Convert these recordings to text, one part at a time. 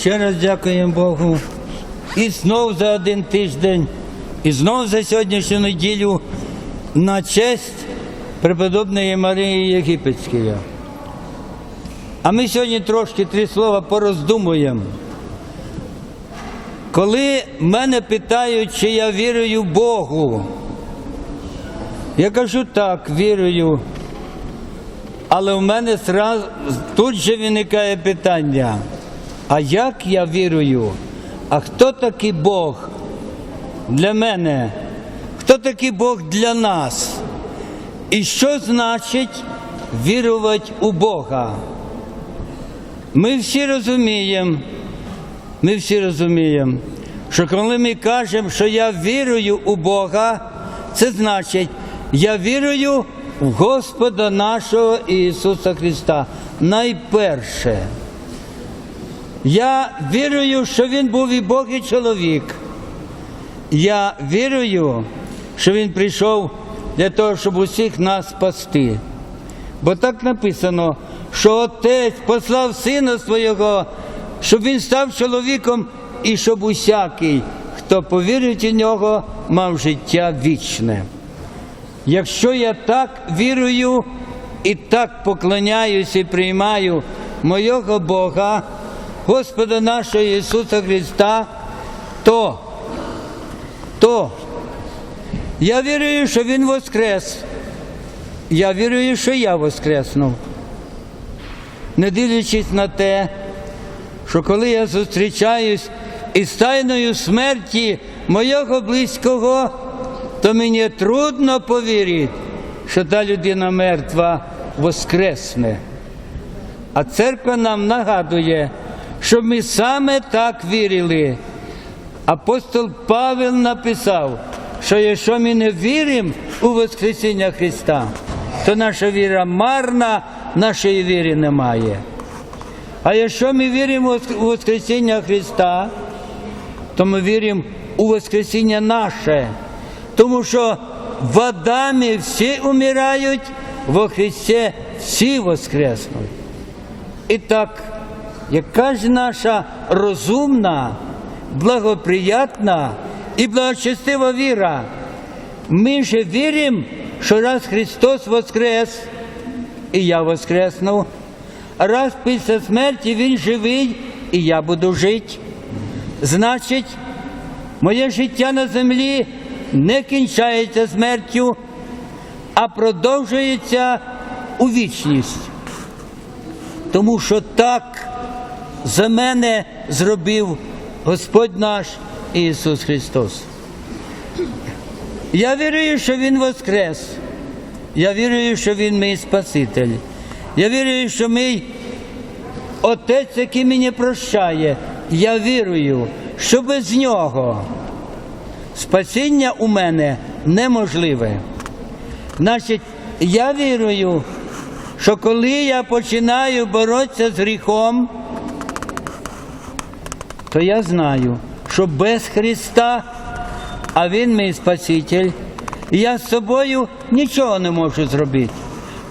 Ще раз дякуємо Богу. І знов за один тиждень, і знов за сьогоднішню неділю на честь преподобної Марії Єгипетської. А ми сьогодні трошки три слова пороздумуємо. Коли мене питають, чи я вірую Богу, я кажу так, вірую. Але в мене зразу, тут же виникає питання, а як я вірую? А хто такий Бог для мене? Хто такий Бог для нас? І що значить вірувати у Бога? Ми всі розуміємо, ми всі розуміємо, що коли ми кажемо, що я вірую у Бога, це значить, я вірую в Господа нашого Ісуса Христа. Найперше. Я вірую, що Він був і Бог, і чоловік. Я вірую, що Він прийшов для того, щоб усіх нас спасти. Бо так написано, що Отець послав Сина Свого, щоб Він став чоловіком і щоб усякий, хто повірить у нього, мав життя вічне. Якщо я так вірую і так поклоняюся і приймаю моєго Бога, Господа нашого Ісуса Христа, то, то я вірую, що Він воскрес. Я вірую, що я воскреснув. Не дивлячись на те, що коли я зустрічаюсь із тайною смерті моєго близького, то мені трудно повірити, що та людина мертва воскресне. А церква нам нагадує, що ми саме так вірили. Апостол Павел написав, що якщо ми не віримо у Воскресіння Христа, то наша віра марна, нашої віри немає. А якщо ми віримо у Воскресіння Христа, то ми віримо у Воскресіння наше, тому що в Адамі всі умирають, во Христі всі воскреснуть. І так, яка ж наша розумна, благоприятна і благочестива віра? Ми же віримо, що раз Христос воскрес, і я воскресну, а раз після смерті Він живий, і я буду жити. Значить, моє життя на землі не кінчається смертю, а продовжується у вічність. Тому що так за мене зробив Господь наш Ісус Христос. Я вірую, що Він воскрес. Я вірую, що Він мій Спаситель. Я вірую, що мій Отець, який мені прощає. Я вірую, що без нього спасіння у мене неможливе. Значить, я вірую, що коли я починаю боротися з гріхом, то я знаю, що без Христа, а Він мій Спаситель, я з собою нічого не можу зробити.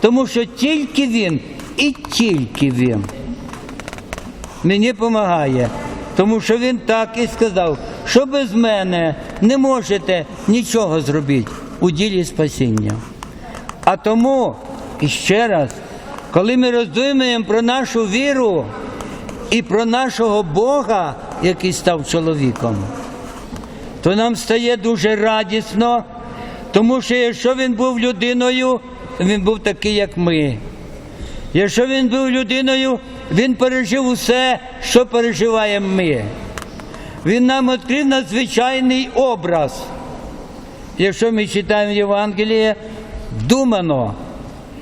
Тому що тільки Він і тільки Він мені допомагає. Тому що він так і сказав, що без мене не можете нічого зробити у ділі спасіння. А тому, і ще раз, коли ми роздумуємо про нашу віру і про нашого Бога, який став чоловіком, то нам стає дуже радісно, тому що якщо він був людиною, він був такий, як ми. Якщо він був людиною, він пережив усе, що переживаємо ми. Він нам відкрив надзвичайний образ. Якщо ми читаємо Євангеліє, думано,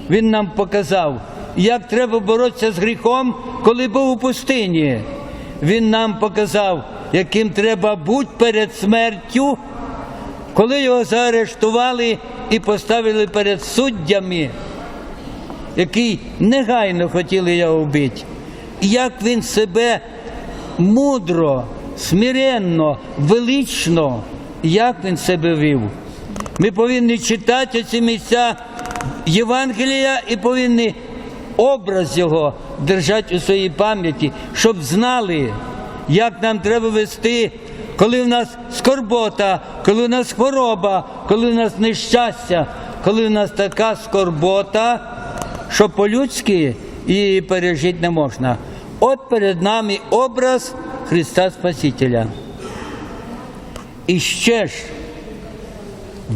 він нам показав, як треба боротися з гріхом, коли був у пустині. Він нам показав, яким треба бути перед смертю, коли його заарештували і поставили перед суддями які негайно хотіли його вбити. І як він себе мудро, смиренно, велично, як він себе вів. Ми повинні читати ці місця Євангелія і повинні образ його держати у своїй пам'яті, щоб знали, як нам треба вести, коли в нас скорбота, коли в нас хвороба, коли в нас нещастя, коли в нас така скорбота, що по-людськи її пережити не можна. От перед нами образ Христа Спасителя. І ще ж,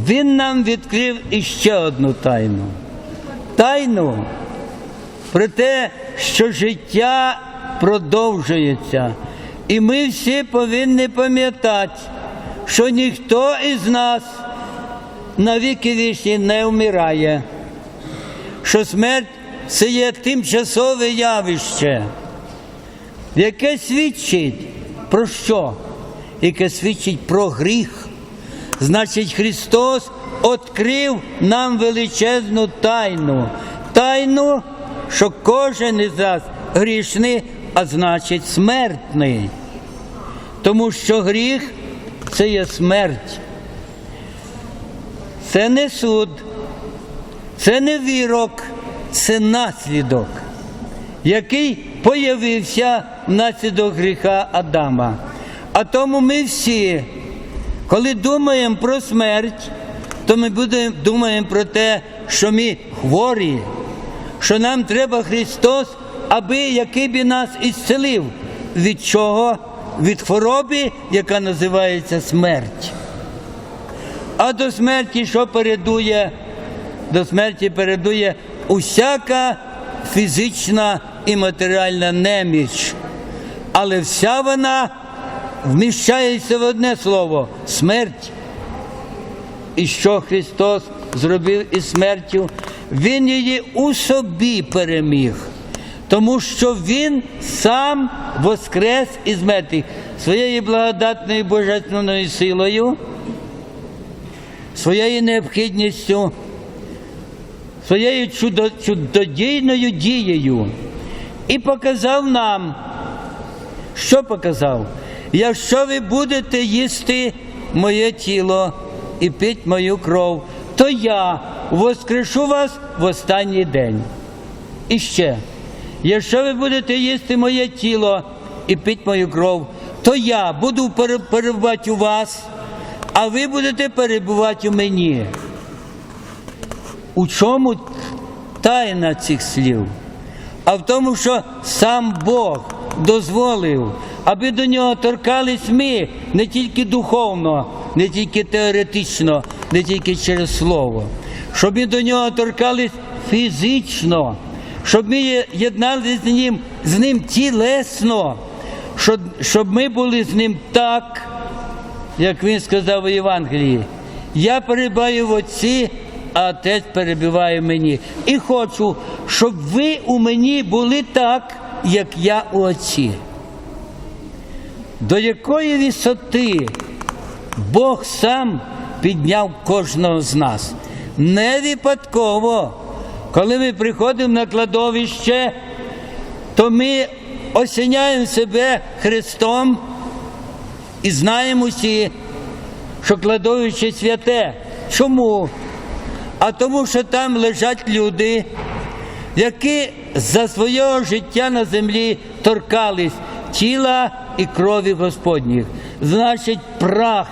Він нам відкрив іще одну тайну. Тайну про те, що життя продовжується. І ми всі повинні пам'ятати, що ніхто із нас на віки вічні не вмирає, що смерть це є тимчасове явище, яке свідчить про що? Яке свідчить про гріх. Значить, Христос відкрив нам величезну тайну. Тайну, що кожен із нас грішний, а значить смертний. Тому що гріх це є смерть. Це не суд, це не вірок, це наслідок, який появився внаслідок гріха Адама. А тому ми всі, коли думаємо про смерть, то ми будемо, думаємо про те, що ми хворі, що нам треба Христос, аби який би нас ісцелив. Від чого? Від хвороби, яка називається смерть. А до смерті що передує? До смерті передує усяка фізична і матеріальна неміч. Але вся вона вміщається в одне слово смерть. І що Христос зробив із смертю? Він її у собі переміг, тому що Він сам воскрес із мертвих своєю благодатною божественною силою, своєю необхідністю, своєю чудо, чудодійною дією і показав нам, що показав? Якщо ви будете їсти моє тіло і пити мою кров, то я воскрешу вас в останній день. І ще, якщо ви будете їсти моє тіло і пити мою кров, то я буду перебувати у вас, а ви будете перебувати у мені. У чому тайна цих слів? А в тому, що сам Бог дозволив, аби до нього торкались ми не тільки духовно, не тільки теоретично, не тільки через слово, щоб ми до нього торкались фізично, щоб ми єдналися з ним, з ним тілесно, щоб, щоб ми були з ним так, як він сказав у Євангелії. Я перебуваю в Отці, а Отець перебуває в мені. І хочу, щоб ви у мені були так, як я у Отці. До якої висоти Бог сам підняв кожного з нас. Не випадково, коли ми приходимо на кладовище, то ми осяняємо себе Христом і знаємо всі, що кладовище святе. Чому? А тому, що там лежать люди, які за свого життя на землі торкались тіла і крові Господніх. Значить, прах,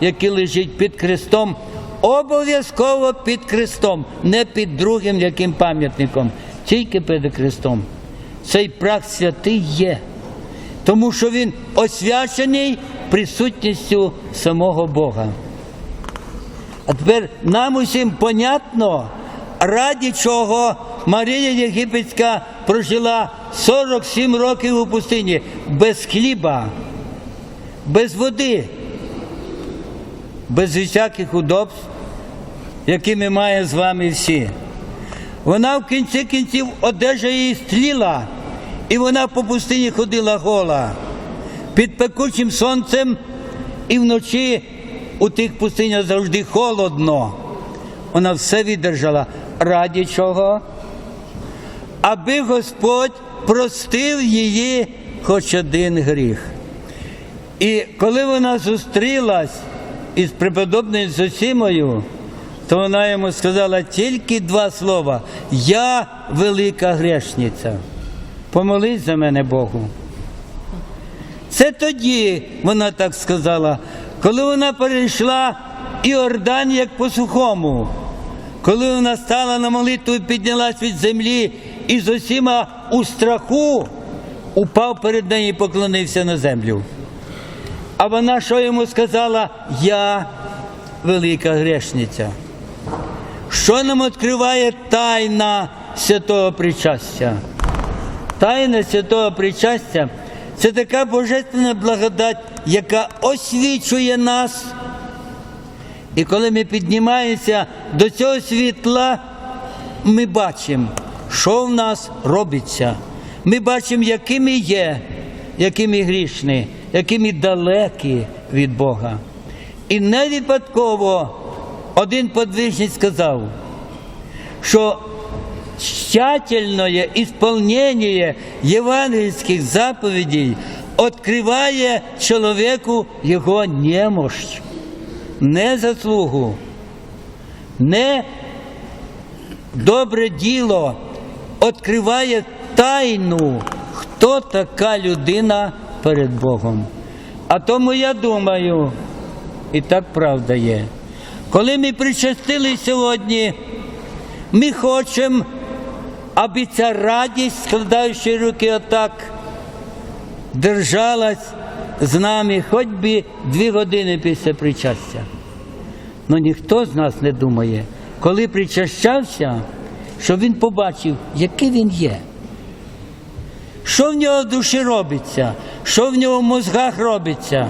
який лежить під хрестом, обов'язково під хрестом, не під другим яким пам'ятником, тільки під хрестом. Цей прах святий є, тому що він освячений присутністю самого Бога. А тепер нам усім понятно, раді чого Марія Єгипетська прожила 47 років у пустині без хліба, без води, без всяких удобств, які ми маємо з вами всі. Вона в кінці кінців одежа її стліла, і вона по пустині ходила гола під пекучим сонцем і вночі у тих пустинях завжди холодно. Вона все видержала. Раді чого? Аби Господь простив її хоч один гріх. І коли вона зустрілась із преподобною Зосімою, то вона йому сказала тільки два слова: Я велика грешниця. Помолись за мене Богу. Це тоді вона так сказала, коли вона перейшла Іордан як по сухому, коли вона стала на молитву і піднялась від землі і з усіма у страху упав перед нею і поклонився на землю. А вона що йому сказала? Я велика грешниця. Що нам відкриває тайна святого причастя? Тайна святого причастя це така божественна благодать, яка освічує нас. І коли ми піднімаємося до цього світла, ми бачимо, що в нас робиться. Ми бачимо, якими є, якими грішні, якими далекі від Бога. І не випадково один подвижник сказав, що тщательное исполнение евангельских заповедей открыває чоловіку його немощь, не заслугу, не добре діло, відкриває тайну, хто така людина перед Богом. А тому я думаю, і так правда є, коли ми причастили сьогодні, ми хочемо, аби ця радість, складаючи руки отак, держалась з нами хоч би дві години після причастя. Ну ніхто з нас не думає, коли причащався, щоб він побачив, який він є. Що в нього в душі робиться, що в нього в мозгах робиться,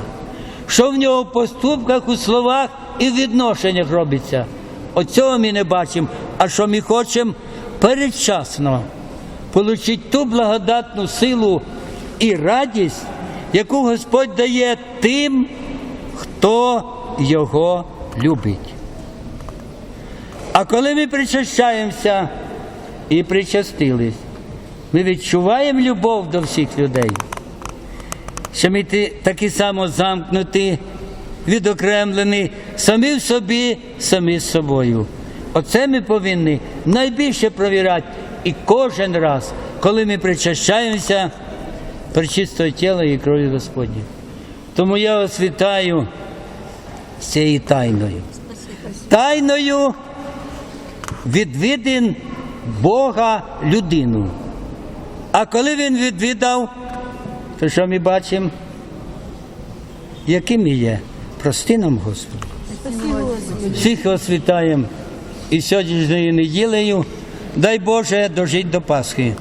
що в нього в поступках, у словах і в відношеннях робиться. Оцього ми не бачимо, а що ми хочемо передчасно отримати ту благодатну силу і радість, яку Господь дає тим, хто його любить. А коли ми причащаємося і причастились, ми відчуваємо любов до всіх людей, що ми такі само замкнуті, відокремлені, самі в собі, самі з собою. Оце ми повинні найбільше провіряти. І кожен раз, коли ми причащаємося причистого тіла і крові Господні. Тому я вас вітаю з цією тайною. Тайною відвідин Бога людину. А коли він відвідав, то що ми бачимо? Яким є? Прости нам, Господи. Всіх вас вітаємо і сьогоднішньою неділею. Дай Боже дожить до Пасхи.